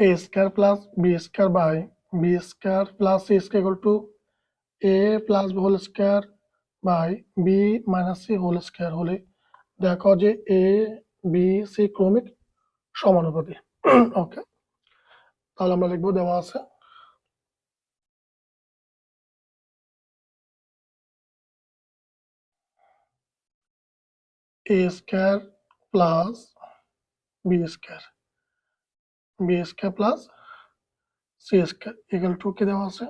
a square plus b square by b square plus c square equal to a plus b whole square by b minus c whole square হলে দেখো যে a b c ক্রমিক সমানুপাতি ওকে তাহলে আমরা লিখব দেওয়া আছে a square plus b square plus c square equal to কি দেওয়া আছে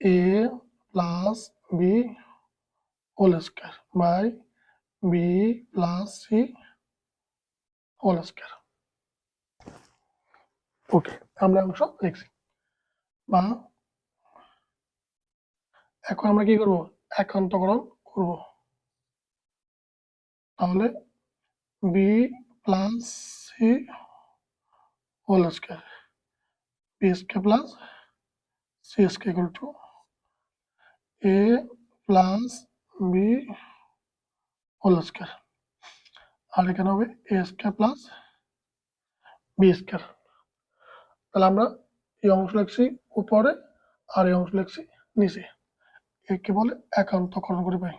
a plus b whole square by b plus c whole square ওকে আমরা অংশ লিখছি বা এখন আমরা কি করব একান্তকরণ করব তাহলে B plus C B square plus C square equal to A plus B whole square আর এখানে হবে A square plus B square তাহলে আমরা এই অংশ লিখছি উপরে আর এই অংশ লিখছি নিচে একে বলে একান্তকরণ করে পাই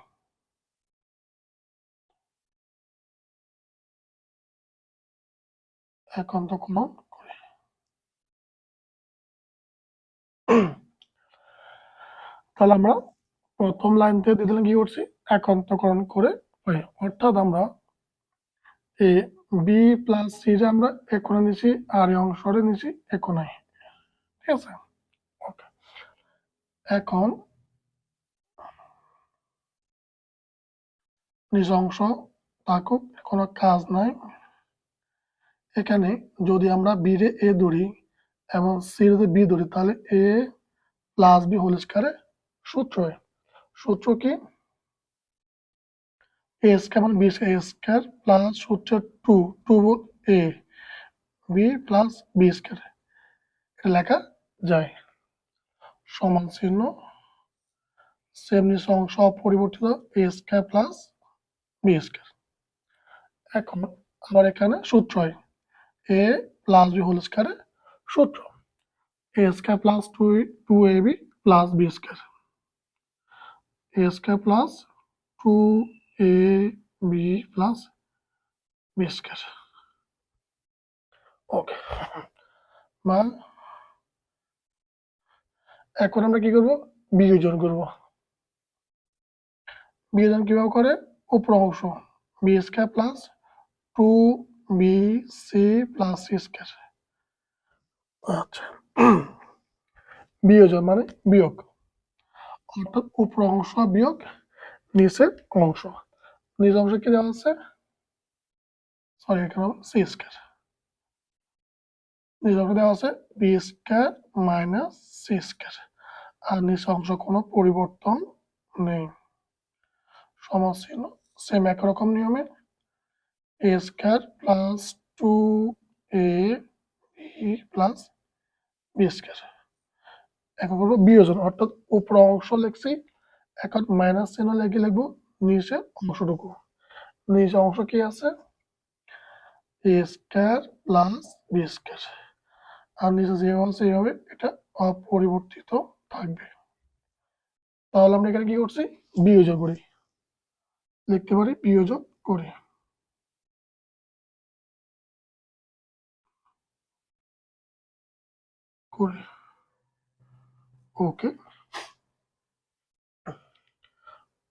একান্তকরণ করে তাহলে আমরা প্রথম লাইন থেকে দিতে কি করছি? একান্তকরণ করে অর্থাৎ আমরা এ বি প্লাস সি রে আমরা একনে নিছি আর এই নিছি একনে ঠিক আছে? এখন নিজ অংশ থাকুক কোনো কাজ নাই। এখানে যদি আমরা বি রে এ ধরি এবং সি রে বি ধরি, তাহলে এ প্লাস বি হোল স্কয়ারে সূত্র সূত্র কি? A square B square plus সূত্র two two A B plus B square এটা লেখা যায়। সমান চিহ্ন সেম নিচ অংশ অপরিবর্তিত A square plus B square এখন আবার এখানে সূত্র হয় এ প্লাস বি হোল স্কয়ারের সূত্র। A square plus two two A B plus B square plus two A B plus B square okay বা এখন আমরা কি করব? বিয়োজন করব। বিয়োজন কীভাবে করে? উপর অংশ। B square plus two B C plus C square আচ্ছা। বিয়োজন মানে বিয়োগ। অর্থাৎ উপর অংশ বিয়োগ নিচের অংশ। নিচ অংশ কি দেওয়া আছে? সরি এখানে সি স্কয়ার নিচ অংশ দেওয়া আছে B square minus C square আর নিচ অংশ কোনো পরিবর্তন নেই। সমাসীন সেম একরকম নিয়মে। A square plus two A plus B square এখন করব বিয়োজন, অর্থাৎ উপর অংশ লিখছি এখন মাইনাস চিহ্ন লেগে লিখব, নিচে অংশটুকু। নিচে অংশ কি আছে? A square plus B square আর নিচে যেভাবে আছে এইভাবে এটা অপরিবর্তিত থাকবে। তাহলে আমরা এখানে কি করছি? বিয়োজন করি। লিখতে পারি বিয়োজন করি। করি। ওকে।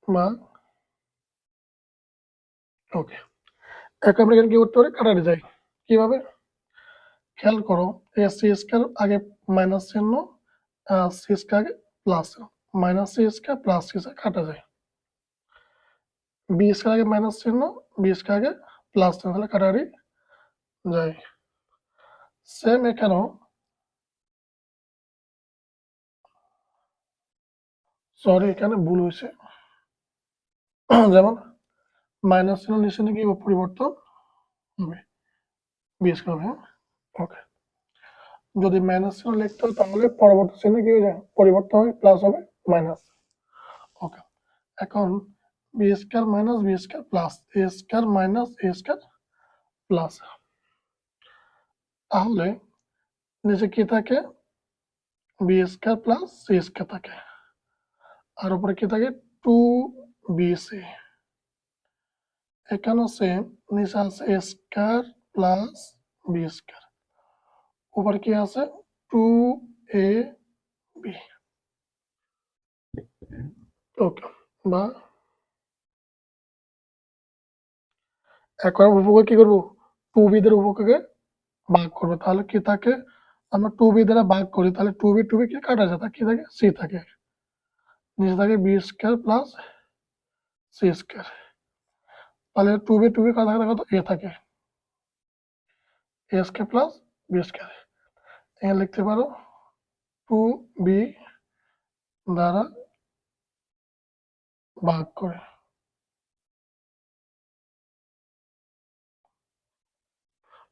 বা ওকে। এখন আমরা এখানে কি করতে পারি? কাটাতে যাই কীভাবে? খেয়াল করো, এ সি স্কয়ার আগে মাইনাস চিহ্ন সি স্কয়ার আগে plus minus C square plus C square কাটা যায়। বি স্কয়ার আগে মাইনাস চিহ্ন বি স্কয়ার আগে প্লাস চিহ্ন, তাহলে কাটারি যায়। সেম এখানেও সরি এখানে ভুল হয়েছে। যেমন মাইনাস চিহ্ন নিচে কি পরিবর্তন? হবে। বিএস হবে ওকে যদি মাইনাস চিহ্ন লিখতে হয়, তাহলে পরবর্তী চিহ্ন কি হয়ে যায়? পরিবর্তন হবে প্লাস হবে মাইনাস ওকে এখন B square minus B square plus A square minus A square plus তাহলে, নিচে কি থাকে? B square plus C square থাকে। আর উপরে কি থাকে? টু বি সি এখানেও সেম নিচে আছে স্কোয়ার প্লাস বি স্কোয়ার উপরে কি আছে? টু এ বি ওকে বা এখন উপকে কি করব? টু বিদের উপকে ভাগ করব। তাহলে কি থাকে? আমরা টু বি দ্বারা ভাগ করি। তাহলে টু বি টু বি কি কাটা যায়? তা কি থাকে? সি থাকে। নিচে থাকে B square plus C square তাহলে টু বি টু বি কাটা থাকে কত? এ থাকে। A square plus B square এখানে লিখতে পারো টু বি দ্বারা ভাগ করে।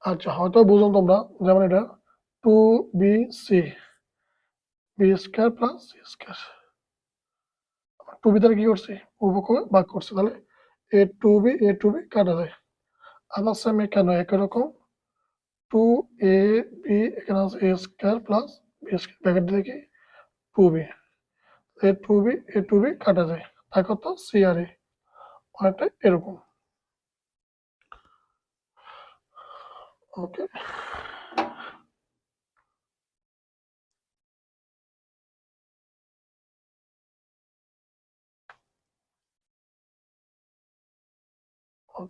আচ্ছা হয়তো বুঝলাম তোমরা, যেমন এটা two B C B square plus C square two B দ্বারা কি করছি? উপকে ভাগ করছি তাহলে? A two B A two B কাটা যায়। আবার সেম এখানে একই রকম। টু এ বি এখানে আছে A square plus B square bracket দেখি। Two B A two B A two B কাটা যায়। তাই কত সি আর এ অনেকটা এরকম। ওকে এখন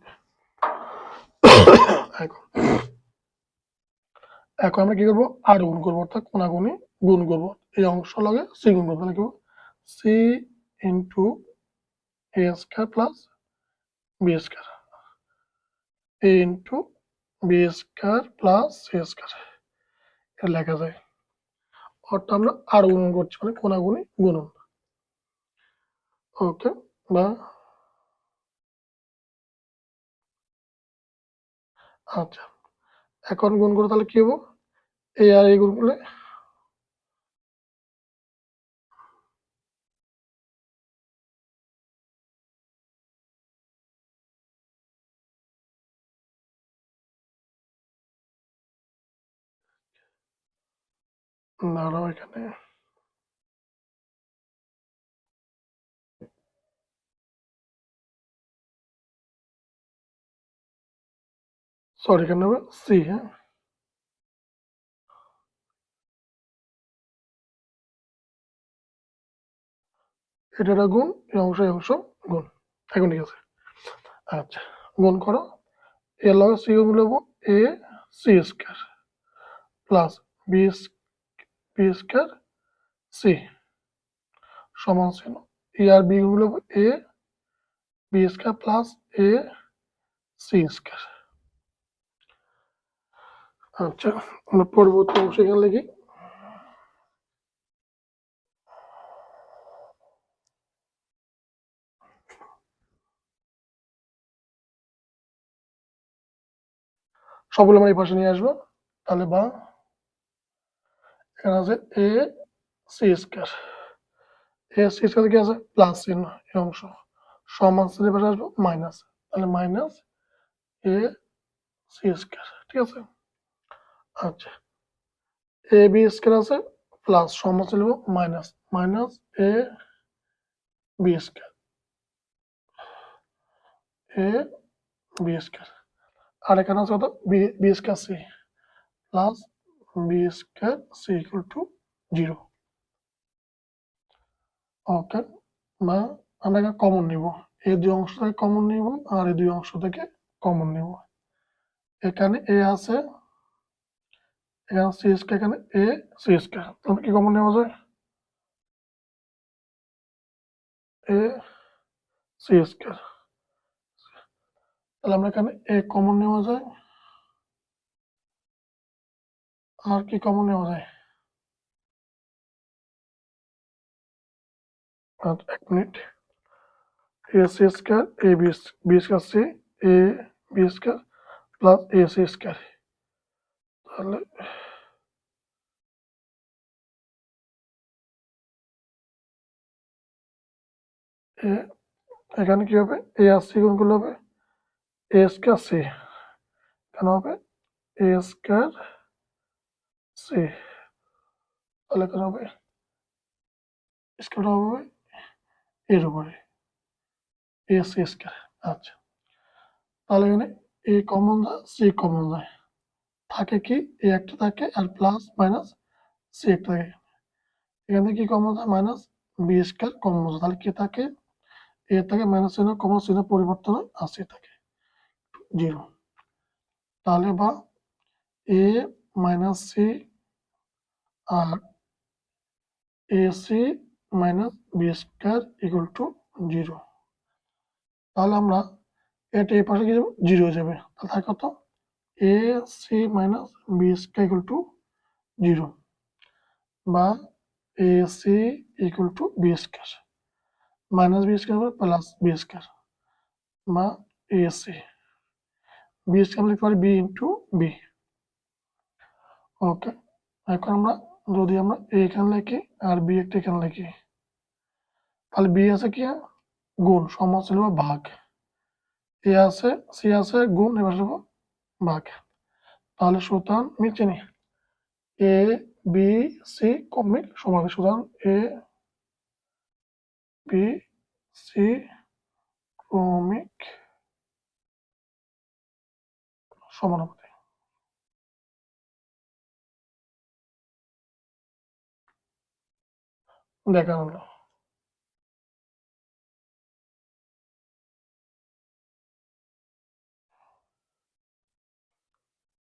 এখন আমরা কি করব? আর গুণ করব, অর্থাৎ কোনাগুনি গুণ করব। এই অংশ লগে সি গুণ করব। কি C into A square plus B square A into B square plus C square লেখা যায়। অর্থাৎ আমরা আর গুণন করছি মানে কোনাগুনি গুণন। ওকে বা আচ্ছা। এখন গুণ করে তাহলে কি হব? এই আর এই গুণ করলে? দাঁড়াও এখানে। সরি এখানে হবে সি হ্যাঁ এটা গুণ, এই অংশ এই অংশ গুণ। এখন ঠিক আছে। আচ্ছা গুণ করো। এর লগে সি গুণ নেব A C square plus B B square C সমান ছিল এ আর বি গুণ নেব A, B square plus A C square. আচ্ছা আমরা পরবর্তী অংশ এখানে লিখি। সবগুলো আমরা এই পাশে নিয়ে আসব। তাহলে বা এখানে আছে A, C square. A, C square কি আছে প্লাস চিহ্ন এই অংশ। সমান চিহ্নের পাশে আসব, মাইনাস। তাহলে মাইনাস এ, সি স্কোয়ার, ঠিক আছে? আচ্ছা। এ বি স্কোয়ার আছে প্লাস সমান চিহ্ন minus minus A B square A B square আর এখানে আছে কত? B B square C plus B square C equal to zero okay বা আমরা এখানে কমন নিব। এই দুই অংশ থেকে কমন নিব, আর এই দুই অংশ থেকে কমন নিব। এখানে এ আছে এখানে সি স্কোয়ার এখানে এ সি স্কোয়ার তাহলে কি কমন নেওয়া যায় এ সি স্কোয়ার তাহলে আমরা এখানে এ কমন নেওয়া যায় আর কি কমন নেওয়া যায় আচ্ছা এক minute A C square A B B square C A B square plus A C square তাহলে এখানে কি হবে? এ আর সি হবে? A square C. কেন হবে এ স্কোয়ার সি। তাহলে এখানে হবে স্কোয়ার হবে এর উপরে। এ সি স্কোয়ার আচ্ছা। তাহলে এখানে এ কমন যায় সি কমন যায় থাকে কি? এ একটা থাকে আর প্লাস মাইনাস সি একটা থাকে। এখান থেকে কি কমন যায় মাইনাস বি স্কোয়ার কমন যায় তাহলে কি থাকে? এ থাকে মাইনাস চিহ্ন কমন চিহ্ন পরিবর্তন হয় আর সি থাকে। জিরো তাহলে বা এ minus C R a c minus b square equal to zero তাহলে আমরা এটা এই পাশে কি জিরো হয়ে যাবে। তাহলে থাকে কত? A, c minus b square equal to zero বা a, c equal to b square minus b square plus b square বা এ, সি বি স্কোয়ার লিখতে পারি বি ইন্টু বি ওকে এখন আমরা যদি আমরা এ এখানে লিখি আর বি একটা এখানে লিখি তাহলে বি আছে কি গুণ সমস্যা হলো ভাগ এ আছে সি আছে গুণ এবার ভাগ তাহলে সুতরাং আমি চিনি এ বি সি কমিক সমান সুতরাং এ বি সি ক্রমিক সমানুপাতি দেখানো হলো